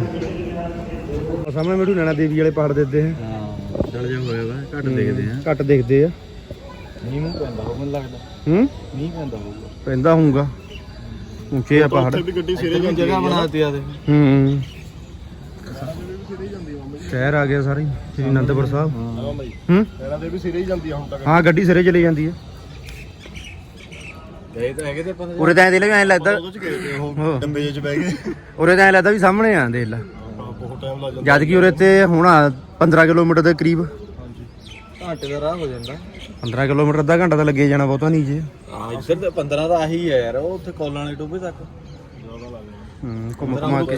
ਸਾਹਮਣੇ ਮੈਨੂੰ ਨੈਣਾ ਦੇਵੀ ਵਾਲੇ ਪਹਾੜ ਦੇਖਦੇ ਆ।
ਹਾਂ ਡਲ ਜਾ ਹੋਇਆ ਵਾ ਘੱਟ ਦੇਖਦੇ ਆ।
ਘੱਟ ਦੇਖਦੇ ਆ।
ਮੀਂਹ ਮੂੰਹ ਪੈਂਦਾ ਹੋ ਮੈਨੂੰ ਲੱਗਦਾ।
ਹੂੰ?
ਮੀਂਹ ਪੈਂਦਾ ਹੋਊਗਾ।
ਪੈਂਦਾ ਹੋਊਗਾ। ਉੱਚੇ ਆ ਪਹਾੜ।
ਉੱਥੇ ਵੀ ਗੱਡੀ ਸਿਰੇ
ਇੱਥੇ
ਜਾਂਦੀ
ਜਗ੍ਹਾ ਬਣਾਤੀ ਆ ਦੇ।
ਹੂੰ ਸ਼ਹਿਰ ਆ ਗਿਆ ਸਾਰੇ ਸ੍ਰੀ ਅਨੰਦਪੁਰ ਸਾਹਿਬ।
ਹਾਂ? ਬਾਈ
ਹੂੰ
ਇਹਨਾਂ ਦੇ ਵੀ ਸਿਰੇ ਹੀ ਜਾਂਦੀ ਆ ਹੁਣ ਤੱਕ।
ਹਾਂ ਗੱਡੀ ਸਿਰੇ ਚਲੀ ਜਾਂਦੀ ਹੈ
ਗਏ ਤਾਂ ਹੈਗੇ ਤੇ ਪਤਾ
ਉਰੇ ਤਾਂ ਐ ਦੇ ਲੈ ਐ ਲੱਗਦਾ।
ਉਹਦੇ ਚ ਗਏ ਤੇ
ਹਾਂ।
ਉਹ ਡੰਬੇ ਜਿਹੇ ਚ ਬਹਿ ਗਏ।
ਉਰੇ ਤਾਂ ਐ ਲੱਗਦਾ ਵੀ ਸਾਹਮਣੇ ਆ ਦੇਖ ਲੈ।
ਹਾਂ, ਬਹੁਤ ਟਾਈਮ ਲੱਗ ਜਾਂਦਾ।
ਜਦ ਕਿ ਉਰੇ ਤੇ ਹੋਣਾ 15 ਕਿਲੋਮੀਟਰ ਦੇ ਕਰੀਬ।
ਘੰਟੇ ਦਾ ਰਾਹ ਹੋ ਜਾਂਦਾ।
15 ਕਿਲੋਮੀਟਰ ਅੱਧਾ ਘੰਟਾ ਤਾਂ ਲੱਗੇ ਜਾਣਾ ਬਹੁਤਾ ਨਹੀਂ ਜੇ।
ਹਾਂ ਇੱਧਰ ਤੇ 15 ਦਾ ਆਹੀ ਹੈ ਯਾਰ ਉਹ ਉੱਥੇ ਕੋਲਾਂ ਵਾਲੇ ਟੋਬੇ ਤੱਕ।
ਹੂੰ ਘੁੰਮ ਘੁਮਾ ਕੇ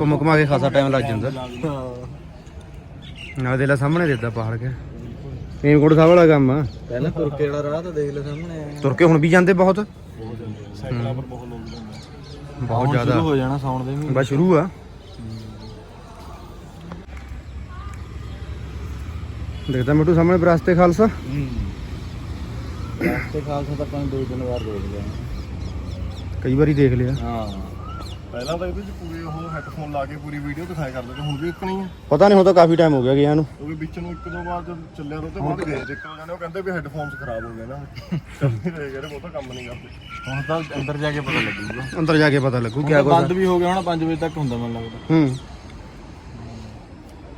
ਘੁੰਮ ਘੁਮਾ ਕੇ ਖਾਸਾ ਟਾਈਮ ਲੱਗ ਜਾਂਦਾ।
ਹਾਂ।
ਨਾਲ ਦੇ ਲੈ ਸਾਹਮਣੇ ਦਿੱਤਾ ਪਹਾੜ ਕੇ। ਹੇਮਕੁੰਟ ਸਾਹਿਬ ਵਾਲਾ ਕੰਮ ਆ।
ਪਹਿਲਾਂ ਤੁਰ ਕੇ ਜਿਹੜਾ ਰਾਹ ਤਾਂ ਦੇਖ ਲੈ ਸਾਹਮਣੇ
ਤੁਰ ਕੇ ਹੁਣ ਵੀ ਜਾਂਦੇ ਬਹੁਤ।
ਸਾਈਕਲਾਂ ਪਰ ਬਹੁਤ ਲੋਕ ਜਾਂਦੇ
ਬਹੁਤ
ਹੁਣ
ਜ਼ਿਆਦਾ।
ਸ਼ੁਰੂ ਹੋ ਜਾਣਾ ਸੌਣ ਦੇ ਮਹੀਨੇ।
ਬਸ ਸ਼ੁਰੂ ਆ। ਦੇਖਦਾ ਮਿੱਟੂ ਸਾਹਮਣੇ ਬਰਾਸਤੇ ਖਾਲਸਾ।
ਤੇ ਖਾਲਸਾ ਤਾਂ ਨੇ ਦੋ ਤਿੰਨ ਵਾਰ ਦੇਖ ਲਿਆ।
ਕਈ ਵਾਰੀ ਦੇਖ ਲਿਆ।
ਹਾਂ।
ਪਹਿਲਾਂ ਤਾਂ ਇਹਦੇ ਚ ਪੂਰੇ ਉਹ ਹੈੱਡਫੋਨ ਲਾ ਕੇ ਪੂਰੀ ਵੀਡੀਓ ਦਿਖਾਇਆ ਕਰਦੇ ਤੇ ਹੁਣ ਵੀ ਇੱਕ ਨਹੀਂ ਹੈ
ਪਤਾ ਨਹੀਂ ਹੁਣ ਤਾਂ ਕਾਫੀ ਟਾਈਮ ਹੋ ਗਿਆ ਗਿਆ ਨੂੰ
ਉਹ ਵੀ ਵਿੱਚ ਨੂੰ ਇੱਕ ਦੋ ਵਾਰ ਜਦ ਚੱਲਿਆ ਤਾਂ ਉਹ ਤੇ ਬਾਅਦ ਗਏ ਦੇਖੋ ਜਾਂਦੇ ਉਹ ਕਹਿੰਦੇ ਵੀ ਹੈੱਡਫੋਨਸ ਖਰਾਬ ਹੋ ਗਏ ਨਾ। ਚੱਲਦੇ ਰਹੇ ਕਹਿੰਦੇ ਬਹੁਤਾ ਕੰਮ ਨਹੀਂ ਕਰਦੇ।
ਹੁਣ ਤਾਂ ਅੰਦਰ ਜਾ ਕੇ ਪਤਾ ਲੱਗੂਗਾ।
ਅੰਦਰ ਜਾ ਕੇ ਪਤਾ ਲੱਗੂ
ਹੁਣ
ਕਿਆ
ਤਾਂ
ਕੁਛ
ਬੰਦ ਵੀ ਹੋ ਗਿਆ ਹੁਣ 5 ਵਜੇ ਤੱਕ ਹੁੰਦਾ ਮੈਨੂੰ ਲੱਗਦਾ।
ਹੂੰ।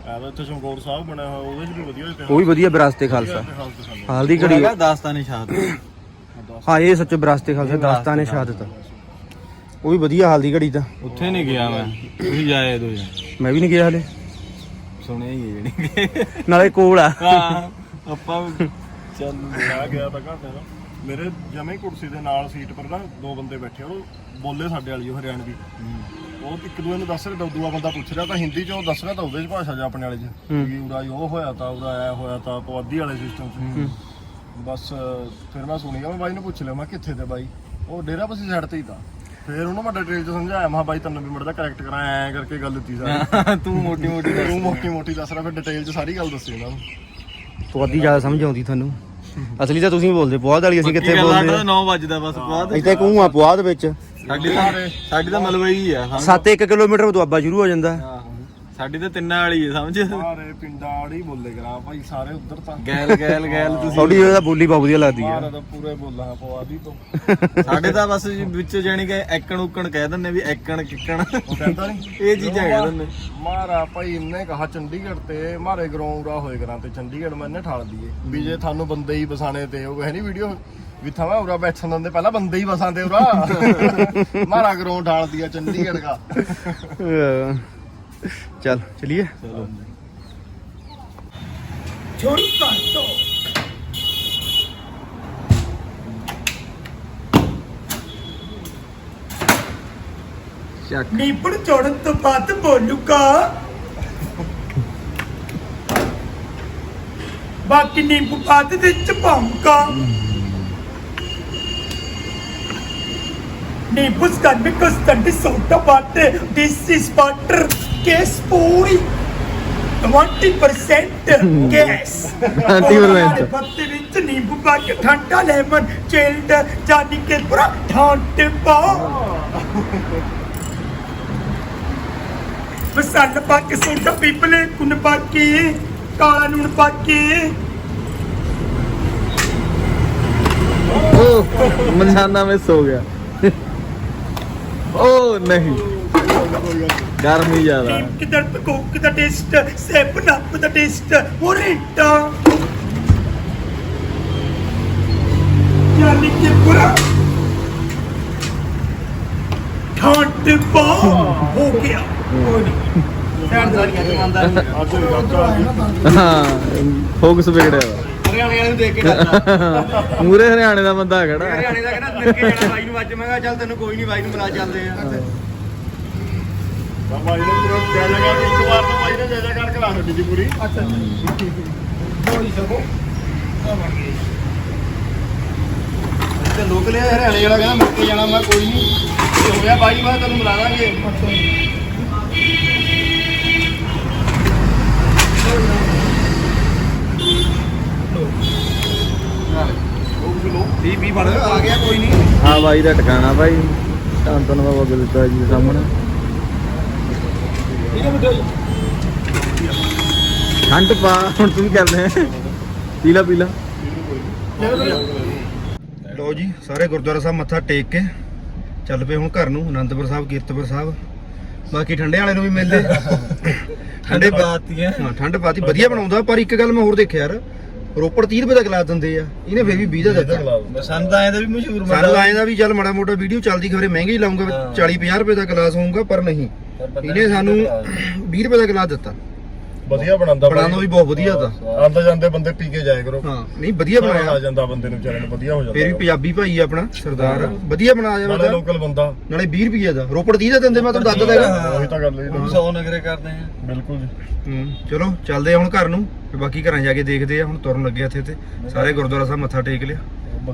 ਐ ਤਾਂ ਇੱਥੇ ਚਮਕੌਰ ਸਾਹਿਬ ਬਣਿਆ ਹੋਇਆ ਉਹਦੇ ਚ ਵੀ ਵਧੀਆ ਜਿਹਾ
ਉਹ ਵੀ ਵਧੀਆ ਬਰਾਸਤੇ ਖਾਲਸਾ। ਹਾਲ ਦੀ ਘੜੀ
ਹੈਗਾ ਦਾਸਤਾਨੀ ਸ਼ਾਹਦ
ਹਾਂ ਇਹ ਸੱਚ ਬਰਾਸਤੇ ਖਾਲਸਾ ਦਾਸਤਾਨ ਨੇ ਸ਼ਹਾਦਤ। ਉਹ ਵੀ ਵਧੀਆ ਹਾਲ ਦੀ ਘੜੀ ਤਾਂ।
ਉੱਥੇ ਨਹੀਂ ਗਿਆ ਮੈਂ। ਤੁਸੀਂ ਜਾਏ ਦੋ ਜਣੇ
ਮੈਂ ਵੀ ਨਹੀਂ ਗਿਆ ਹਲੇ।
ਸੁਣਿਆ ਹੀ ਹੈ ਜਿਹੜੀ।
ਨਾਲੇ ਕੋਲ ਆ।
ਹਾਂ ਆਪਾਂ ਚੱਲ।
ਮੈਂ ਗਿਆ ਤਾਂ ਘੰਟੇ ਦਾ ਮੇਰੇ ਜਮੇ ਕੁਰਸੀ ਦੇ ਨਾਲ ਸੀਟ ਪਰ ਨਾ ਦੋ ਬੰਦੇ ਬੈਠੇ ਉਹ ਬੋਲੇ ਸਾਡੇ ਵਾਲੀ ਉਹ ਹਰਿਆਣਵੀ ਉਹ ਇੱਕ ਦੂਏ ਨੂੰ ਦੱਸ ਰਿਹਾ ਦੂਆ ਬੰਦਾ ਪੁੱਛ ਰਿਹਾ ਤਾਂ ਹਿੰਦੀ ਚ ਉਹ ਦੱਸ ਰਿਹਾ ਤਾਂ ਉਹਦੇ ਚ ਭਾਸ਼ਾ ਚ ਆਪਣੇ ਵਾਲੇ ਚ ਵੀ ਉਰਾ ਉਹ ਹੋਇਆ ਤਾਂ ਉਰਾ ਐ ਹੋਇਆ ਤਾਂ ਪੁਆਧੀ ਵਾਲੇ ਸਿਸਟਮ ਚ। ਬਸ ਫਿਰ ਮੈਂ ਸੁਣੀ ਗਿਆ ਮੈਂ ਬਾਈ ਨੂੰ ਪੁੱਛ ਲਿਆ ਮੈਂ ਕਿੱਥੇ ਤੇ ਬਾਈ? ਉਹ ਡੇਰਾ ਬਸੀ ਸਾਈਡ ਤੇ ਹੀ ਤਾਂ। ਫਿਰ ਉਹਨੂੰ ਮੈਂ ਡਿਟੇਲ ਚ ਸਮਝਾਇਆ ਮੈਂ ਬਾਈ ਤੈਨੂੰ ਵੀ ਮਿੰਟ ਦਾ ਕਰੈਕਟ ਕਰਾਂ ਐ ਕਰਕੇ ਗੱਲ ਦਿੱਤੀ ਸਾਰੀ।
ਤੂੰ ਮੋਟੀ ਮੋਟੀ
ਤੂੰ ਮੋਟੀ ਮੋਟੀ ਦੱਸ ਰਿਹਾ ਫਿਰ ਡਿਟੇਲ ਚ ਸਾਰੀ ਗੱਲ ਦੱਸੀ ਉਹਨਾਂ ਨੂੰ।
ਪੁਆਧੀ ਜ਼ਿਆਦਾ ਸਮਝ ਆਉਂਦੀ ਤੁਹਾਨੂੰ। ਅਸਲੀ ਤਾਂ ਤੁਸੀਂ ਬੋਲਦੇ ਪੁਆਧ ਵਾਲੀ ਅਸੀਂ ਕਿੱਥੇ ਬੋਲਦੇ ਆ?
9 ਵਜਦਾ ਬਸ ਬਾਅਦ
ਇੱਥੇ ਕਹੂੰ ਆ ਪੁਆਧ ਵਿੱਚ।
ਸਾਡੀ ਤਾਂ ਸਾਡੀ ਤਾਂ ਮਲਵਈ ਆ ਸਮਝ
7-1 ਕਿਲੋਮੀਟਰ ਦੁਆਬਾ ਸ਼ੁਰੂ ਹੋ ਜਾਂਦਾ।
ਸਾਡੀ ਤਾਂ ਤਿੰਨਾਂ ਵਾਲੀ ਹੈ ਸਮਝ?
ਸਾਰੇ ਪਿੰਡਾਂ ਵਾਲੀ ਬੋਲੇ ਕਰਾਂ ਭਾਈ ਸਾਰੇ ਉੱਧਰ ਤਾਂ।
ਗੈਲ ਗੈਲ ਗੈਲ ਤੁਸੀਂ
ਥੋੜੀ ਉਹਦਾ ਬੋਲੀ ਬਹੁਤ ਵਧੀਆ ਲੱਗਦੀ ਆ।
ਮਾਰਾ ਤਾਂ ਪੂਰੇ ਬੋਲਾਂ ਪੁਆਧੀ ਤੋਂ।
ਸਾਡੇ ਤਾਂ ਬਸ ਜੀ ਵਿੱਚ ਜਾਣੀ ਕਿ ਐਕਣ ਉਕਣ ਕਹਿ ਦਿੰਦੇ ਵੀ ਐਕਣ ਕਿੱਕਣ।
ਉਹ ਕਹਿੰਦਾ ਨਹੀਂ
ਇਹ ਚੀਜ਼ਾਂ ਕਹਿ ਦਿੰਦੇ।
ਮਾਰਾ ਭਾਈ ਇੰਨੇ ਕਹਾ ਚੰਡੀਗੜ੍ਹ ਤੇ ਮਾਰੇ ਗਰਾਊਂਡ ਆ ਹੋਏ ਕਰਾਂ ਤੇ ਚੰਡੀਗੜ੍ਹ ਮੈਂ ਇਹਨੇ ਠਾਲ ਦਈਏ। ਵੀ ਜੇ ਤੁਹਾਨੂੰ ਬੰਦੇ ਹੀ ਬਸਾਣੇ ਤੇ ਉਹ ਹੈ ਨਹੀਂ ਵੀਡੀਓ ਵੀ ਥਾਵਾ ਉਰਾ ਬੈਠਣ ਦਿੰਦੇ ਪਹਿਲਾਂ ਬੰਦੇ ਹੀ ਬਸਾਂਦੇ ਉਰਾ। ਮਾਰਾ ਗਰਾਊਂਡ ਠਾਲ ਦਿਆ ਚੰਡੀਗੜ੍ਹ ਦਾ।
ਚੱਲ ਚਲਿਏ
ਚਲੋ ਚੱਕ
ਨੀਪੜ ਚੜਨ ਤੋਂ ਬਾਅਦ ਬੋਲੂਗਾ ਬਾਕੀ ਨਿੰਬੂ ਬਾਅਦ ਵਿੱਚ ਪਾਉਂਗਾ ਨਿੰਬੂ ਸਕੰਡ ਕਸਟੰਡ ਸੋਟਾ ਬਾਟੇ ਦਿਸ ਇਜ਼ ਬਟਰ ਕੇਸ ਪੂਰੀ 20% ਗੈਸ
20%
ਬੱਤੇ ਵਿੱਚ ਨਿੰਬੂ ਪਾ ਕੇ ਠੰਡਾ ਲੈਮਨ ਚਿਲਡ ਜਾਨੀ ਕੇ ਪੂਰਾ ਠੰਡ ਪਾ ਮਸਾਲਾ ਪਾ ਕੇ ਸੋਡਾ ਪੀਪਲੇ ਕੁਨ ਪਾ ਕੇ ਕਾਲਾ ਨੂਣ ਪਾ ਕੇ
ਉਹ ਮਨਸਾਨਾ ਮਿਸ ਹੋ ਗਿਆ ਉਹ ਨਹੀਂ। ਗਰਮੀ ਜ਼ਿਆਦਾ।
ਨੀਮ ਕੇ ਦਰਦ ਕੋਕ ਦਾ ਟੇਸਟ ਸੈਪ ਨੱਪ ਦਾ ਟੇਸਟ ਹੋਰੇਟਾ ਯਾਨੀ ਕਿ ਪੂਰਾ ਠੰਡ ਪਾ ਹੋ ਗਿਆ। ਕੋਈ ਨਹੀਂ। ਸਾਡ ਸਾਰੀਆਂ
ਗਈ
ਹਾਂ ਫੋਕਸ ਵਿਗੜਿਆ ਵਾ
ਹਰਿਆਣੇ ਵਾਲੇ ਨੂੰ ਦੇਖ ਕੇ ਡਰਦਾ
ਮੂਰੇ ਹਰਿਆਣੇ ਦਾ ਬੰਦਾ ਖੜਾ
ਹਰਿਆਣੇ ਦਾ ਕਹਿੰਦਾ ਮਿਲ ਕੇ ਜਾਣਾ ਬਾਈ ਨੂੰ ਅੱਜ। ਮੈਂ ਕਿਹਾ ਚੱਲ ਤੈਨੂੰ ਕੋਈ ਨਹੀਂ ਬਾਈ ਨੂੰ ਮਿਲਾ ਚੱਲਦੇ ਆ।
ਤਾਂ ਬਾਈ ਨੇ ਪੂਰਾ ਜੈ ਜਗਾ ਇੱਕ ਵਾਰ ਤਾਂ ਬਾਈ ਨੇ ਜੈ ਜਗਾ ਕਰਾ ਛੱਡੀ ਸੀ ਪੂਰੀ।
ਤੇ ਲੋਕ ਲਿਆ ਹਰਿਆਣੇ ਵਾਲਾ ਕਹਿੰਦਾ ਮਿਲ ਕੇ ਜਾਣਾ। ਮੈਂ ਕੋਈ ਨਹੀਂ ਤੇ ਹੋਇਆ ਬਾਈ ਮੈਂ ਤੈਨੂੰ ਮਿਲਾ ਦਾਂਗੇ। ਵੀ ਫੜ ਆ ਗਿਆ ਕੋਈ ਨਹੀਂ
ਹਾਂ ਬਾਈ ਦਾ ਟਿਕਾਣਾ ਭਾਈ ਧੰਨ ਧੰਨ ਬਾਬਾ ਗੁਰਦਿੱਤਾ ਜੀ ਦੇ ਸਾਹਮਣੇ। ਠੰਡ ਪਾ ਹੁਣ ਤੂੰ ਕੀ ਕਰਦੇ ਪੀਲਾ ਪੀਲਾ
ਲੋ ਜੀ ਸਾਰੇ ਗੁਰਦੁਆਰਾ ਸਾਹਿਬ ਮੱਥਾ ਟੇਕ ਕੇ ਚੱਲ ਪਏ ਹੁਣ ਘਰ ਨੂੰ ਅਨੰਦਪੁਰ ਸਾਹਿਬ ਕੀਰਤਪੁਰ ਸਾਹਿਬ। ਬਾਕੀ ਠੰਡੇ ਵਾਲੇ ਨੂੰ ਵੀ ਮਿਲਦੇ। ਠੰਡੇ
ਬਾਤੀਆਂ
ਹਾਂ ਠੰਡ ਪਾਤੀ ਵਧੀਆ ਬਣਾਉਂਦਾ ਪਰ ਇੱਕ ਗੱਲ ਮੈਂ ਹੋਰ ਦੇਖਿਆ ਯਾਰ। ਰੋਪੜ 30 ਰੁਪਏ ਦਾ ਗਲਾਸ ਦਿੰਦੇ ਆ। ਇਹਨੇ ਫੇਰ ਵੀ 20 ਦਾ ਦਿੱਤਾ।
ਬਸੰਤ ਆਏ ਦਾ ਵੀ ਮਸ਼ਹੂਰ
ਸਾਨੂੰ ਆਏ ਦਾ ਵੀ ਚੱਲ ਮਾੜਾ ਮੋਟਾ ਵੀਡੀਓ ਚੱਲਦੀ ਖਬਰੇ ਮਹਿੰਗੇ ਹੀ। ਲਾਉਂਗਾ 40 50 ਰੁਪਏ ਦਾ ਗਲਾਸ ਹੋਊਗਾ ਪਰ ਨਹੀਂ। ਇਹਨੇ ਸਾਨੂੰ 20 ਰੁਪਏ ਦਾ ਗਲਾਸ ਦਿੱਤਾ।
ਵਧੀਆ ਬਣਾਉਂਦਾ
ਬਣਾਉਣਾ ਵੀ ਬਹੁਤ ਵਧੀਆ ਦਾ
ਆਂਦੇ ਜਾਂਦੇ ਬੰਦੇ ਪੀ ਕੇ ਜਾਇਆ ਕਰੋ।
ਹਾਂ ਨਹੀਂ ਵਧੀਆ
ਆ
ਬਣਾਇਆ
ਜਾਂਦਾ ਬੰਦੇ ਨੂੰ ਵਿਚਾਰੇ ਨੂੰ ਵਧੀਆ ਹੋ ਜਾਂਦਾ
ਫੇਰ ਵੀ ਪੰਜਾਬੀ ਭਾਈ ਆ ਆਪਣਾ ਸਰਦਾਰ। ਵਧੀਆ ਬਣਾਇਆ
ਨਾਲੇ
ਜਾਵੇ
ਲੋਕਲ ਬੰਦਾ।
ਨਾਲੇ 20 ਰੁਪਏ ਦਾ। ਰੋਪੜ 30 ਦਾ ਦਿੰਦੇ ਮੈਂ ਤੁਹਾਨੂੰ ਦੱਸ ਦੇਗਾ
ਉਹੀ ਤਾਂ ਗੱਲ ਹੈ ਜੀ।
100 ਨਗਰੇ ਕਰਦੇ ਆ।
ਬਿਲਕੁਲ ਜੀ।
ਹੂੰ ਚਲੋ ਚੱਲਦੇ ਆ ਹੁਣ ਘਰ ਨੂੰ। ਤੇ ਬਾਕੀ ਘਰਾਂ ਜਾ ਕੇ ਦੇਖਦੇ ਆ ਹੁਣ ਤੁਰਨ ਲੱਗੇ ਇੱਥੇ ਤੇ। ਸਾਰੇ ਗੁਰਦੁਆਰਾ ਸਾਹਿਬ ਮੱਥਾ ਟੇਕ ਲਿਆ।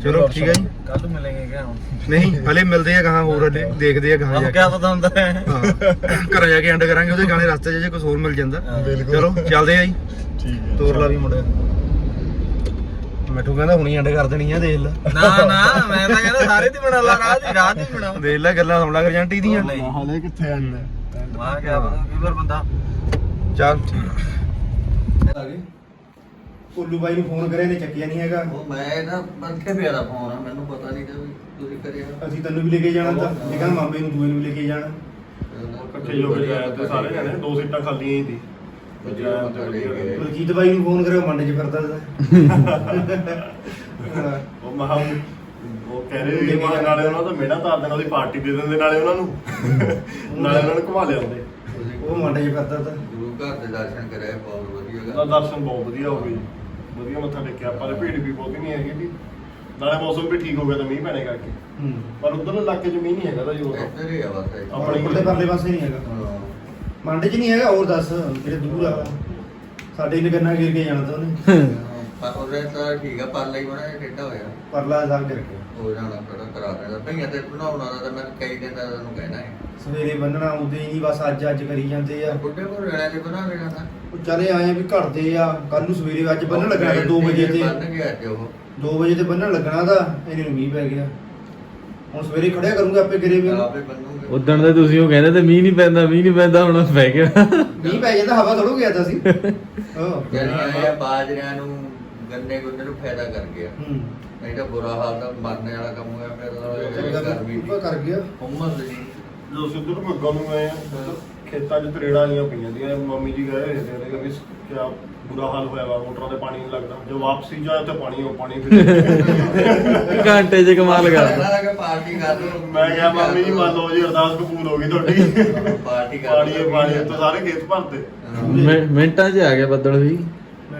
ਚਲੋ ਠੀਕ ਹੈ ਜੀ।
ਕੱਲ ਮਿਲਾਂਗੇ ਕਿਆ ਹੁਣ?
ਨਹੀਂ ਹਲੇ ਮਿਲਦੇ ਆ ਕਹਾਂ ਹੋਰ ਹਲੇ ਦੇਖਦੇ ਆ ਕਹਾਂ ਜਾ ਕੇ।
ਕਿਆ ਪਤਾ ਹੁੰਦਾ। ਹੈ
ਹਾਂ ਘਰ ਜਾ ਕੇ ਐਂਡ ਕਰਾਂਗੇ ਉਹਦੇ ਗਾਣੇ ਰਸਤੇ 'ਚ ਜੇ ਕੁਝ ਹੋਰ ਮਿਲ ਜਾਂਦਾ। ਚਲੋ ਚੱਲਦੇ ਆ ਜੀ।
ਠੀਕ ਹੈ।
ਤੋਰ ਲਾ। ਵੀ ਮੁੰਡਿਆ ਮੈਠੂ ਕਹਿੰਦਾ ਹੁਣੀ ਐਂਡ ਕਰ ਦੇਣੀ ਆ ਦੇਖ ਲੈ।
ਨਾ ਨਾ ਮੈਂ ਤਾਂ ਕਹਿੰਦਾ ਸਾਰੇ ਦੀ ਬਣਾ ਲਾ ਰਾਹ ਦੀ ਰਾਹ ਦੀ ਬਣਾ।
ਦੇਖ ਲੈ ਗੱਲਾਂ ਸੁਣ ਲੈ ਗਰਜੰਟੀ ਦੀਆਂ।
ਹਲੇ ਕਿੱਥੇ ਆਂਦਾ
ਮਾਂ ਕਿਆ ਪਤਾ ਕਈ ਵਾਰ ਬੰਦਾ
ਚੱਲ। ਆ ਗਏ ਕੋਲੂ ਬਾਈ ਨੂੰ ਫੋਨ ਕਰਿਆ ਨੇ ਚੱਕਿਆ ਨਹੀਂ ਹੈਗਾ।
ਉਹ ਮੈਂ ਨਾ ਬੰਕੇ ਪਿਆ ਦਾ ਫੋਨ ਆ ਮੈਨੂੰ ਪਤਾ ਨਹੀਂ ਕਿ ਵੀ ਤੁਸੀਂ ਕਰਿਆ।
ਅਸੀਂ ਤੈਨੂੰ ਵੀ ਲੈ ਕੇ ਜਾਣਾ ਤਾਂ ਇਹ ਕਹਿੰਦਾ ਮਾਮੇ ਨੂੰ ਦੂਏ ਨੂੰ ਵੀ ਲੈ ਕੇ ਜਾਣਾ।
ਇਕੱਠੇ ਹੋ ਕੇ ਜਾਇਆ ਤੇ ਸਾਰੇ ਜਣੇ ਦੋ ਸੀਟਾਂ ਖਾਲੀਆਂ ਹੀ ਸੀ ਤੇ।
ਬਲਜੀਤ ਬਾਈ ਨੂੰ ਫੋਨ ਕਰਿਆ ਮੰਡੇ 'ਚ ਫਿਰਦਾ ਸੀ।
ਉਹ ਮਹਾ ਉਹ ਕਹਿ ਰਹੇ ਸੀ ਕਿ ਨਾਲੇ ਉਹਨਾਂ ਦਾ ਮੇੜਾ ਤਾਰ ਦੇਣਾ ਉਹਦੀ ਪਾਰਟੀ ਦੇ ਦਿੰਦੇ ਨਾਲੇ ਉਹਨਾਂ ਨੂੰ। ਨਾਲੇ ਉਹਨਾਂ ਨੂੰ ਘੁਮਾ ਲਿਆਉਂਦੇ।
ਉਹ ਮੰਡੇ 'ਚ ਫਿਰਦਾ ਤਾਂ
ਗੁਰੂ ਘਰ ਦੇ ਦਰਸ਼ਨ ਕਰਿਆ ਬਹੁਤ ਵਧੀਆ ਗੱਲ।
ਦਰਸ਼ਨ ਬਹੁਤ ਵਧੀਆ ਹੋ ਗਏ ਵਧੀਆ ਮੱਥਾ ਟੇਕਿਆ ਪਰ ਭੀੜ ਵੀ ਬਹੁਤੀ ਨਹੀਂ ਹੈਗੀ ਵੀ ਨਾਲੇ ਮੌਸਮ ਵੀ ਠੀਕ ਹੋ ਗਿਆ ਤਾਂ ਮੀਂਹ ਪੈਣੇ ਕਰਕੇ।
ਹੂੰ।
ਪਰ ਉਧਰ ਇਲਾਕੇ 'ਚ ਮੀਂਹ ਨਹੀਂ ਹੈਗਾ ਤਾਂ ਜੋਰ।
ਇੱਧਰ ਹੀ ਆ ਬਸ।
ਆਪਣੀ
ਉਹਦੇ ਪਰਲੇ ਪਾਸੇ ਨਹੀਂ ਹੈਗਾ।
ਹਾਂ।
ਮੰਡੇ 'ਚ ਨਹੀਂ ਹੈਗਾ? ਹੋਰ ਦੱਸ ਜਿਹੜੇ ਦੂਰ ਆ। ਸਾਡੇ ਨੇ ਗੰਨਾ ਗਿਰ ਕੇ ਜਾਣਾ ਤਾਂ ਉਹਨੇ।
ਪਰ ਉਹਦੇ ਤਾਂ ਠੀਕ ਆ ਪਰ ਲਈ ਬਣਾ ਟੇਡਾ ਹੋਇਆ।
ਪਰਲਾ ਸਾਹ ਗਿਰ ਕੇ
ਹੋ ਜਾਣਾ ਥੋੜਾ ਕਰਾ ਦੇਣਾ। ਭਈਆ ਤੇ ਬਣਾਉਣਾ ਦਾ ਤਾਂ ਮੈਂ ਕਈ ਦਿਨ ਦਾ ਤੁਹਾਨੂੰ ਕਹਿਣਾ ਹੈ।
ਸਵੇਰੇ ਬੰਨਣਾ ਉਦੇ ਹੀ ਨਹੀਂ ਬਸ ਅੱਜ ਅੱਜ ਕਰੀ ਜਾਂਦੇ ਆ।
ਬੁੱਢੇ ਕੋਲ ਰਹਿਣਾ ਤੇ ਬਣਾ ਲੈਣਾ ਤਾਂ।
ਉਹ ਚਲੇ ਆਏ ਆ ਵੀ ਘੜਦੇ ਆ ਕੱਲ ਨੂੰ ਸਵੇਰੇ ਅੱਜ ਬੰਨਣ ਲੱਗਣਾ ਤਾਂ 2 ਵਜੇ ਤੇ।
ਬੰਨ ਗਿਆ ਅੱਜ ਉਹ।
2 ਵਜੇ ਤੇ ਬੰਨਣ ਲੱਗਣਾ ਤਾਂ ਇਹਨੇ ਨੂੰ ਮੀਂਹ ਪੈ ਗਿਆ। ਹੁਣ ਸਵੇਰੇ ਖੜਿਆ ਕਰੂੰਗਾ ਆਪੇ ਗਿਰੇ ਵੀ।
ਆਪੇ ਬੰਨੂਗੇ।
ਉਦਣ ਦੇ ਤੁਸੀਂ ਉਹ ਕਹਿੰਦੇ ਤੇ ਮੀਂਹ ਨਹੀਂ ਪੈਂਦਾ ਮੀਂਹ ਨਹੀਂ ਪੈਂਦਾ ਹੁਣ ਪੈ ਗਿਆ।
ਮੀਂਹ ਪੈ ਜਾਂਦਾ ਹਵਾ ਥੋੜੋ ਗਿਆ ਤਾਂ ਸੀ ਹਾਂ।
ਜਿਹੜੀਆਂ ਇਹ ਬਾਜਰਿਆਂ ਨੂੰ ਗੰਨੇ ਗੁੰਨੇ ਨੂੰ ਫਾਇਦਾ ਕਰ ਗਿਆ।
ਹੂੰ।
ਨਹੀਂ ਤਾਂ ਬੁਰਾ ਹਾਲ ਤਾਂ ਮਰਨੇ ਵਾਲਾ ਕੰਮ ਹੋਇਆ ਪਿਆ ਤਾਂ ਗਰਮੀ
ਉੱਪਰ ਕਰ ਗਿਆ।
ਉਮਰ ਦੀ
ਜੋ ਸਿੱਧੂ ਨੂੰ ਗੱਗਾਂ ਨੂੰ ਆਏ ਆ। ਖੇਤਾਂ 'ਚ ਤਰੇੜਾਂ ਆਈਆਂ ਪਈਆਂ ਦੀਆਂ ਮੰਮੀ ਜੀ ਗਏ ਹੋਏ ਸੀ ਉਹਨੇ ਵੀ ਕਿਆ ਬੁਰਾ ਹਾਲ ਹੋਇਆ ਵਾ ਮੋਟਰਾਂ ਤੇ ਪਾਣੀ ਨਹੀਂ ਲੱਗਦਾ। ਜੋ ਵਾਪਸੀ ਜਾਏ ਤੇ ਪਾਣੀ ਉਹ ਪਾਣੀ ਫਿਰ
ਘੰਟੇ 'ਚ ਕਮਾਲ ਕਰ
ਕਹਿੰਦਾ ਕਿ ਪਾਰਟੀ ਕਰ ਲਓ
ਮੈਂ ਕਿਹਾ ਮੰਮੀ ਜੀ ਮੰਨ ਲਓ ਜੀ ਅਰਦਾਸ ਕਬੂਲ ਹੋ ਗਈ ਤੁਹਾਡੀ।
ਪਾਰਟੀ ਕਰ
ਪਾਣੀ ਹੈ ਪਾਣੀ ਤਾਂ ਸਾਰੇ ਖੇਤ ਭਰਤੇ
ਮਿੰ- ਮਿੰਟਾਂ 'ਚ ਆ ਗਿਆ ਬੱਦਲ ਵੀ।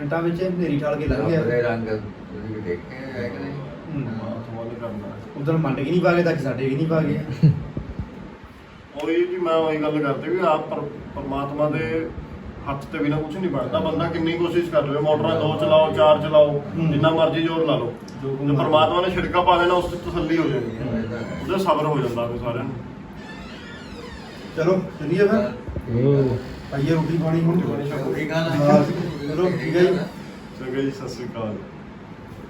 ਮਿੰਟਾਂ ਵਿੱਚ ਹਨੇਰੀ ਠਾਲ ਕੇ ਲੰਘ ਗਿਆ।
ਰੰਗ ਤੁਸੀਂ ਵੀ ਦੇਖੇ ਹੈ ਕਿ ਨਹੀਂ
ਹੂੰ।
ਆਤਮਾ ਨੇ ਕਰਨਾ।
ਉਧਰ ਮੰਡ ਕੇ ਨਹੀਂ ਪਾ ਗਏ ਤਾਂ ਅੱਜ ਸਾਡੇ ਵੀ ਨਹੀਂ ਪਾ ਗਏ।
ਉਹੀ ਜੀ ਮੈਂ ਉਹੀ ਗੱਲ ਕਰਦੇ ਵੀ ਆਪ ਪਰ- ਪਰਮਾਤਮਾ ਦੇ ਹੱਥ ਤੇ ਬਿਨਾ ਕੁਝ ਨਹੀਂ ਬਣਦਾ। ਬੰਦਾ ਕਿੰਨੀ ਕੋਸ਼ਿਸ਼ ਕਰ ਲਵੇ ਮੋਟਰਾਂ ਦੋ ਚਲਾਓ ਚਾਰ ਚਲਾਓ। ਜਿੰਨਾ ਮਰਜ਼ੀ ਜ਼ੋਰ ਲਾ ਲਓ।
ਜੋ
ਪਰਮਾਤਮਾ ਨੇ ਛਿੜਕਾ ਪਾ ਦੇਣਾ ਉਸ ਤੇ ਤਸੱਲੀ ਹੋ ਜਾਣੀ। ਉਹਦੇ ਸਬਰ ਹੋ ਜਾਂਦਾ ਫਿਰ ਸਾਰਿਆਂ ਨੂੰ।
ਚਲੋ ਚਲੀਏ ਫਿਰ।
ਓ
ਪਾਈਏ ਰੋਟੀ ਪਾਣੀ ਹੁਣ।
ਗੱਲ
ਹਾਂ, ਚਲੋ ਠੀਕ ਹੈ ਜੀ।
ਚੰਗਾ ਜੀ ਸਤਿ ਸ੍ਰੀ ਅਕਾਲ